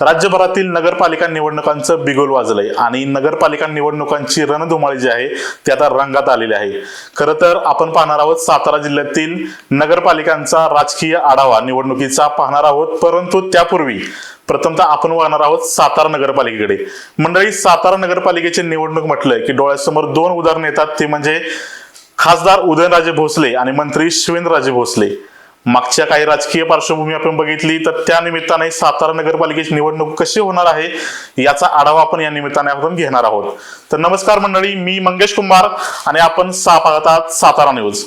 राज्यभरातील नगरपालिका निवडणुकांचं बिगुल वाजलंय आणि नगरपालिका निवडणुकांची रणधुमाळी जी आहे ती आता रंगात आलेली आहे. खरं तर आपण पाहणार आहोत सातारा जिल्ह्यातील नगरपालिकांचा राजकीय आढावा निवडणुकीचा पाहणार आहोत. परंतु त्यापूर्वी प्रथमतः आपण वाहणार आहोत सातारा नगरपालिकेकडे. मंडळी सातारा नगरपालिकेची निवडणूक म्हटलंय की डोळ्यासमोर दोन उदाहरणं येतात. ते म्हणजे खासदार उदयनराजे भोसले आणि मंत्री शिवेंद्रराजे भोसले. मागच्या काही राजकीय पार्श्वभूमी आपण बघितली तर त्या निमित्ताने सातारा नगरपालिकेची निवडणूक कशी होणार आहे याचा आढावा आपण या निमित्ताने आपण घेणार आहोत. तर नमस्कार मंडळी मी मंगेश कुंभार आणि आपण सा पाहत आहात सातारा न्यूज.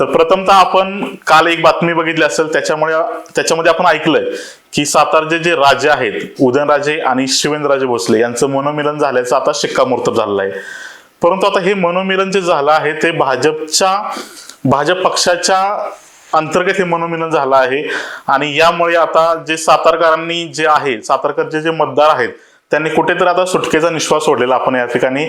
तर प्रथमतः आपण काल एक बातमी बघितली असेल त्याच्यामुळे त्याच्यामध्ये आपण ऐकलंय की सातारचे जे राजे आहेत उदयनराजे आणि शिवेंद्रराजे भोसले यांचं मनोमिलन झाल्याचं आता शिक्कामोर्तब झालेलं आहे. परंतु आता हे मनोमिलन जे झालं आहे ते भाजपच्या भाजप पक्षाच्या अंतर्गत हे मनोमिलन झालं आहे. आणि यामुळे आता जे सातारकरांनी जे आहे सातारकरचे जे मतदार आहेत त्यांनी कुठेतरी आता सुटकेचा निश्वास सोडलेला आपण या ठिकाणी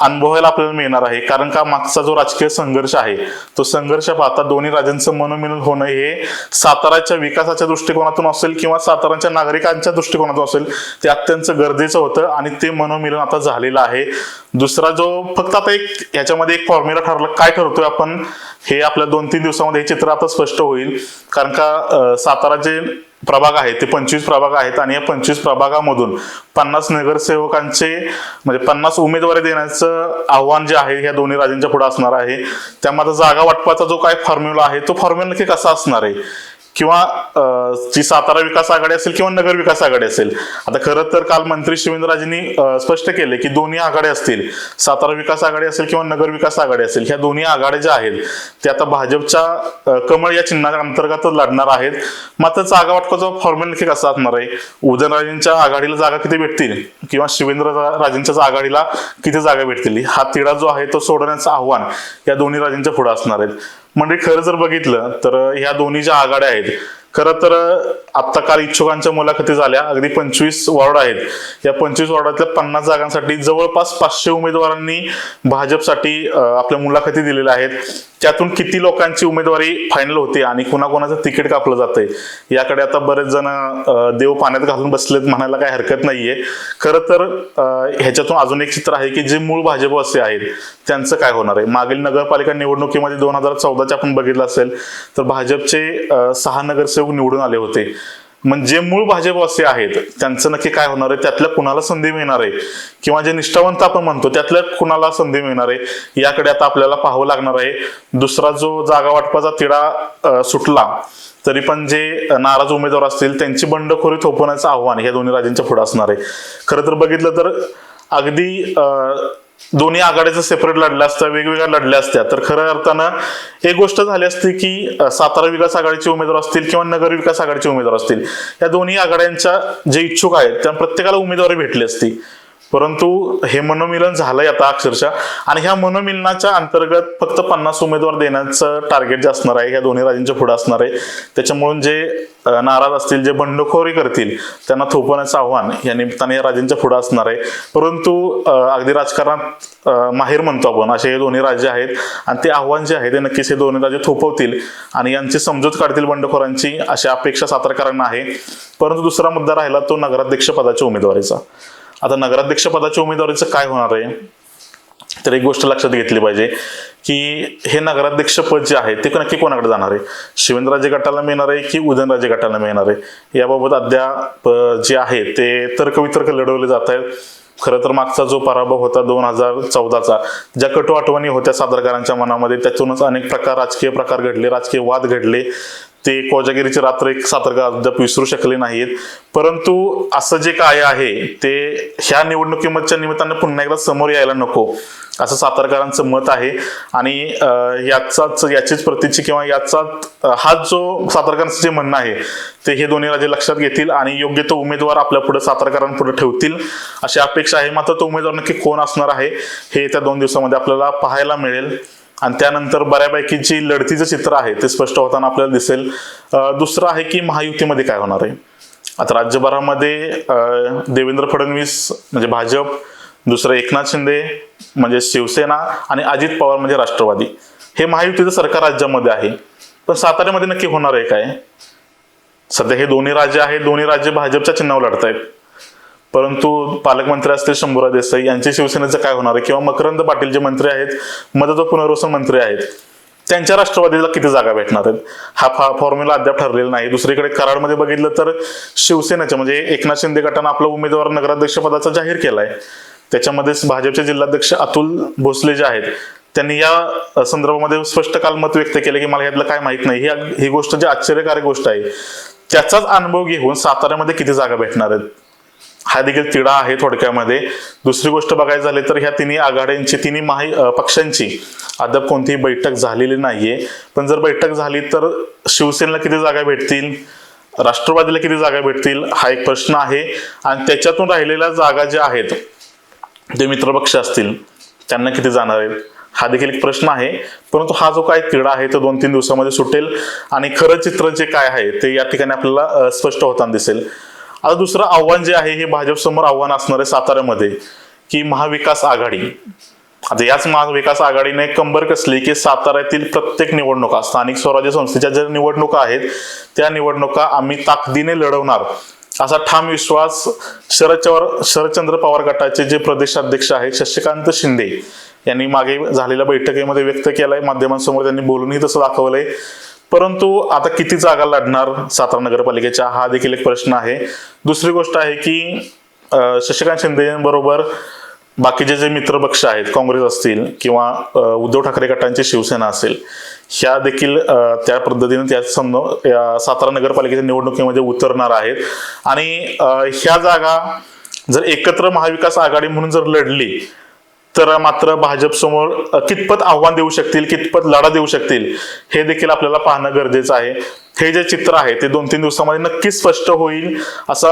अनुभवायला आपल्याला मिळणार आहे. कारण का मागचा जो राजकीय संघर्ष आहे तो संघर्ष पाहता दोन्ही राज्यांचं मनोमिलन होणं हे साताराच्या विकासाच्या दृष्टिकोनातून असेल किंवा साताराच्या नागरिकांच्या दृष्टिकोनातून असेल ते अत्यंत गरजेचं होतं आणि ते मनोमिलन आता झालेलं आहे. दुसरा जो फक्त आता एक याच्यामध्ये एक फॉर्म्युला ठरलं काय ठरतोय आपण हे आपल्या दोन तीन दिवसामध्ये हे चित्र आता स्पष्ट होईल. कारण का सातारा जे प्रभाग आहेत ते पंचवीस प्रभाग आहेत आणि या पंचवीस प्रभागामधून पन्नास नगरसेवकांचे म्हणजे पन्नास उमेदवारी देण्याचं आव्हान जे आहे या दोन्ही राज्यांच्या पुढे असणार आहे. त्यामध्ये जागा वाटपाचा जो काय फॉर्म्युला आहे तो फॉर्म्युला नक्की कसा असणार आहे? किंवा जी सातारा विकास आघाडी असेल किंवा नगर विकास आघाडी असेल. आता खरं तर काल मंत्री शिवेंद्रराजेंनी स्पष्ट केले की दोन्ही आघाड्या असतील. सातारा विकास आघाडी असेल किंवा नगर विकास आघाडी असेल ह्या दोन्ही आघाड्या ज्या आहेत त्या आता भाजपच्या कमळ या चिन्हाच्या अंतर्गतच लढणार आहेत. मात्र जागा वाटपाचा फॉर्म्युला नक्की कसा असणार आहे? उदयनराजेंच्या आघाडीला जागा किती भेटतील? किंवा शिवेंद्र राजेंच्या आघाडीला किती जागा भेटतील? हा तिढा जो आहे तो सोडवण्याचं आव्हान या दोन्ही राजेंच्या पुढे असणार आहेत. म्हणजे खरं जर बघितलं तर ह्या दोन्ही ज्या आघाड्या आहेत खरं तर आत्ता काल इच्छुकांच्या मुलाखती झाल्या. अगदी पंचवीस वॉर्ड आहेत. या पंचवीस वॉर्डातल्या पन्नास जागांसाठी जवळपास पाचशे उमेदवारांनी भाजपसाठी आपल्या मुलाखती दिलेल्या आहेत. त्यातून किती लोकांची उमेदवारी फायनल होते आणि कुणाकुणाचं तिकीट कापलं जातंय याकडे आता बरेच जण देव पाण्यात घालून बसलेत म्हणायला काही हरकत नाहीये. खरं तर ह्याच्यातून अजून एक चित्र आहे की जे मूळ भाजप असे आहेत त्यांचं काय होणार आहे? मागील नगरपालिका निवडणुकीमध्ये दोन हजार चौदाच्या आपण बघितलं असेल तर भाजपचे सहा नगर नगरसेवक निवडून आले होते. म्हणजे मूळ भाजपवासी आहेत त्यांचं नक्की काय होणार आहे? त्यातल्या कुणाला संधी मिळणार आहे? किंवा जे निष्ठावंत आपण म्हणतो त्यातल्या कुणाला संधी मिळणार आहे? याकडे आता आपल्याला पाहावं लागणार आहे. दुसरा जो जागा वाटपाचा तिढा सुटला तरी पण जे नाराज उमेदवार असतील त्यांची बंडखोरी थोपवण्याचं आव्हान या दोन्ही राज्यांच्या पुढे असणार आहे. खरं तर बघितलं तर अगदी अं, दोन्ही आघाड्याचं सेपरेट लढल्या असत्या वेगवेगळ्या लढल्या असत्या. तर खऱ्या अर्थानं एक गोष्ट झाली असती की सातारा विकास आघाडीचे उमेदवार असतील किंवा नगर विकास आघाडीचे उमेदवार असतील या दोन्ही आघाड्यांच्या जे इच्छुक आहेत त्या प्रत्येकाला उमेदवारी भेटली असती. परंतु हे मनोमिलन झालंय आता अक्षरशः. आणि ह्या मनोमिलनाच्या अंतर्गत फक्त पन्नास उमेदवार देण्याचं टार्गेट जे असणार आहे ह्या दोन्ही राजांच्या पुढे असणार आहे. त्याच्यामुळे जे नाराज असतील जे बंडखोरी करतील त्यांना थोपवण्याचं आव्हान या निमित्ताने या राजांच्या पुढे असणार आहे. परंतु अगदी राजकारणात माहेर म्हणतो आपण असे हे दोन्ही राज्य आहेत आणि ते आव्हान जे आहे ते नक्कीच हे दोन्ही राज्य थोपवतील आणि यांची समजूत काढतील बंडखोरांची अशी अपेक्षा सातारकरांना आहे. परंतु दुसरा मुद्दा राहिला तो नगराध्यक्ष पदाच्या उमेदवारीचा. आता नगराध्यक्ष पदाच्या उमेदवारीचं काय होणार आहे? तर एक गोष्ट लक्षात घेतली पाहिजे की हे नगराध्यक्ष पद जे आहे ते नक्की कोणाकडे जाणार आहे? शिवेंद्रराजे गटाला मिळणार आहे की उदयनराजे गटाला मिळणार आहे? याबाबत अद्याप जे आहे ते तर्कवितर्क लढवले जात आहेत. खरं तर मागचा जो पराभव होता दोन हजार चौदाचा ज्या कटू आठवणी होत्या सादरकरांच्या मनामध्ये त्यातूनच अनेक प्रकार राजकीय प्रकार घडले राजकीय वाद घडले. ते कोजागिरीची रात्र एक सातारकर अद्याप विसरू शकले नाहीत. परंतु असं जे काय आहे ते ह्या निवडणुकीमधच्या निमित्तानं पुन्हा एकदा समोर यायला नको. असं सातारकरांचं मत आहे. आणि याचाच याचीच प्रतीची किंवा याचा हा जो सातारकरांचं जे म्हणणं आहे ते हे दोन्ही राज्य लक्षात घेतील आणि योग्य तो उमेदवार आपल्या पुढे सातारकरांपुढे ठेवतील. अशी अपेक्षा आहे. मात्र तो उमेदवार नक्की कोण असणार आहे हे त्या दोन दिवसामध्ये आपल्याला पाहायला मिळेल. आणि त्यानंतर बऱ्यापैकी जी लढतीचं चित्र आहे ते स्पष्ट होताना आपल्याला दिसेल. दुसरं आहे की महायुतीमध्ये काय होणार आहे? आता राज्यभरामध्ये देवेंद्र फडणवीस म्हणजे भाजप दुसरं एकनाथ शिंदे म्हणजे शिवसेना आणि अजित पवार म्हणजे राष्ट्रवादी. हे महायुतीचं सरकार राज्यामध्ये आहे. पण साताऱ्यामध्ये नक्की होणार आहे काय? सध्या हे दोन्ही राज्य आहेत दोन्ही राज्य भाजपच्या चिन्हावर लढत आहेत परंतु पालकमंत्री असतील शंभूराज देसाई यांच्या शिवसेनेचं काय होणार आहे? किंवा मकरंद पाटील जे मंत्री आहेत मदत व पुनर्वसन मंत्री आहेत त्यांच्या राष्ट्रवादीला किती जागा भेटणार आहेत? हा फा फॉर्म्युला अद्याप ठरलेला नाही. दुसरीकडे कराडमध्ये बघितलं तर शिवसेनेच्या म्हणजे एकनाथ शिंदे गटानं आपला उमेदवार नगराध्यक्ष पदाचा जाहीर केलाय. त्याच्यामध्येच भाजपचे जिल्हाध्यक्ष अतुल भोसले जे आहेत त्यांनी या संदर्भामध्ये स्पष्ट काल मत व्यक्त केले की मला यातलं काय माहीत नाही. ही ही गोष्ट जी आश्चर्यकारक गोष्ट आहे त्याचाच अनुभव घेऊन साताऱ्यामध्ये किती जागा भेटणार आहेत? हा देखील तिढा आहे थोडक्यामध्ये. दुसरी गोष्ट बघायची झाली तर ह्या तिन्ही आघाड्यांची तिन्ही माही पक्षांची अद्याप कोणतीही बैठक झालेली नाहीये. पण जर बैठक झाली तर शिवसेनेला किती जागा भेटतील? राष्ट्रवादीला किती जागा भेटतील? हा एक प्रश्न आहे. आणि त्याच्यातून राहिलेल्या जागा ज्या आहेत जे मित्रपक्ष असतील त्यांना किती जाणार आहेत? हा देखील एक प्रश्न आहे. परंतु हा जो काय तिढा आहे तो दोन तीन दिवसामध्ये सुटेल. आणि खरं चित्र जे काय आहे ते या ठिकाणी आपल्याला स्पष्ट होताना दिसेल. आता दुसरं आव्हान जे आहे हे भाजप समोर आव्हान असणार आहे साताऱ्यामध्ये की महाविकास आघाडी. आता याच महाविकास आघाडीने कंबर कसली की साताऱ्यातील प्रत्येक निवडणुका स्थानिक स्वराज्य संस्थेच्या ज्या निवडणुका आहेत त्या निवडणुका आम्ही ताकदीने लढवणार. असा ठाम विश्वास शरदचंद्र शरदचंद्र पवार गटाचे जे प्रदेशाध्यक्ष आहेत शशिकांत शिंदे यांनी मागे झालेल्या बैठकीमध्ये व्यक्त केलाय. माध्यमांसमोर त्यांनी बोलूनही तसं दाखवलंय. परंतु आता किती जागा लढणार सातारा नगरपालिकेच्या हा देखील एक प्रश्न आहे. दुसरी गोष्ट आहे की शशिकांत शिंदे बरोबर बाकीचे जे मित्रपक्ष आहेत काँग्रेस असतील किंवा उद्धव ठाकरे गटांची शिवसेना असेल ह्या देखील त्या पद्धतीने त्या समज सातारा नगरपालिकेच्या निवडणुकीमध्ये उतरणार आहेत. आणि ह्या जागा जर एकत्र महाविकास आघाडी म्हणून जर लढली तर मात्र भाजप समोर कितपत आव्हान देऊ शकतील कितपत लढा देऊ शकतील हे देखील आपल्याला पाहणं गरजेचं आहे. हे जे चित्र आहे ते दोन तीन दिवसामध्ये नक्कीच स्पष्ट होईल असा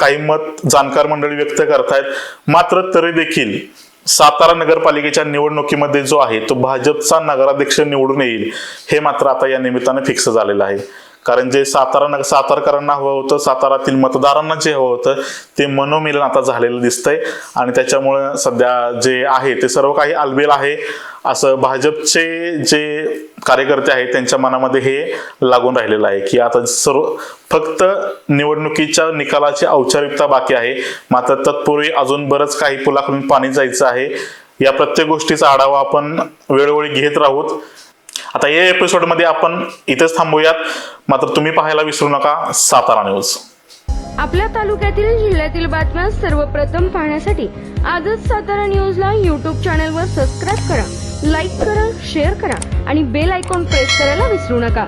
काही मत जाणकार मंडळी व्यक्त करतायत. मात्र तरी देखील सातारा नगरपालिकेच्या निवडणुकीमध्ये जो आहे तो भाजपचा नगराध्यक्ष निवडून येईल हे मात्र आता या निमित्तानं फिक्स झालेलं आहे. कारण जे सातारा सातारकरांना हवं होतं सातारातील मतदारांना जे हवं होतं ते मनोमिलन आता झालेलं दिसतंय. आणि त्याच्यामुळे सध्या जे आहे ते सर्व काही आलबेल आहे. असं भाजपचे जे कार्यकर्ते आहेत त्यांच्या मनामध्ये हे लागून राहिलेलं आहे की आता सर्व फक्त निवडणुकीच्या निकालाची औपचारिकता बाकी आहे. मात्र तत्पूर्वी अजून बरंच काही पुलाकडून पाणी जायचं आहे. या प्रत्येक गोष्टीचा आढावा आपण वेळोवेळी घेत राहूत. आता या एपिसोडमध्ये आपण इथेच थांबूयात. मात्र तुम्ही पाहायला विसरू नका सातारा न्यूज आपल्या तालुक्यातील जिल्ह्यातील बातम्या सर्वप्रथम पाहण्यासाठी आजच सातारा न्यूजला यूट्यूब चॅनलवर सबस्क्राईब करा लाईक करा शेअर करा आणि बेल आयकॉन प्रेस करायला विसरू नका.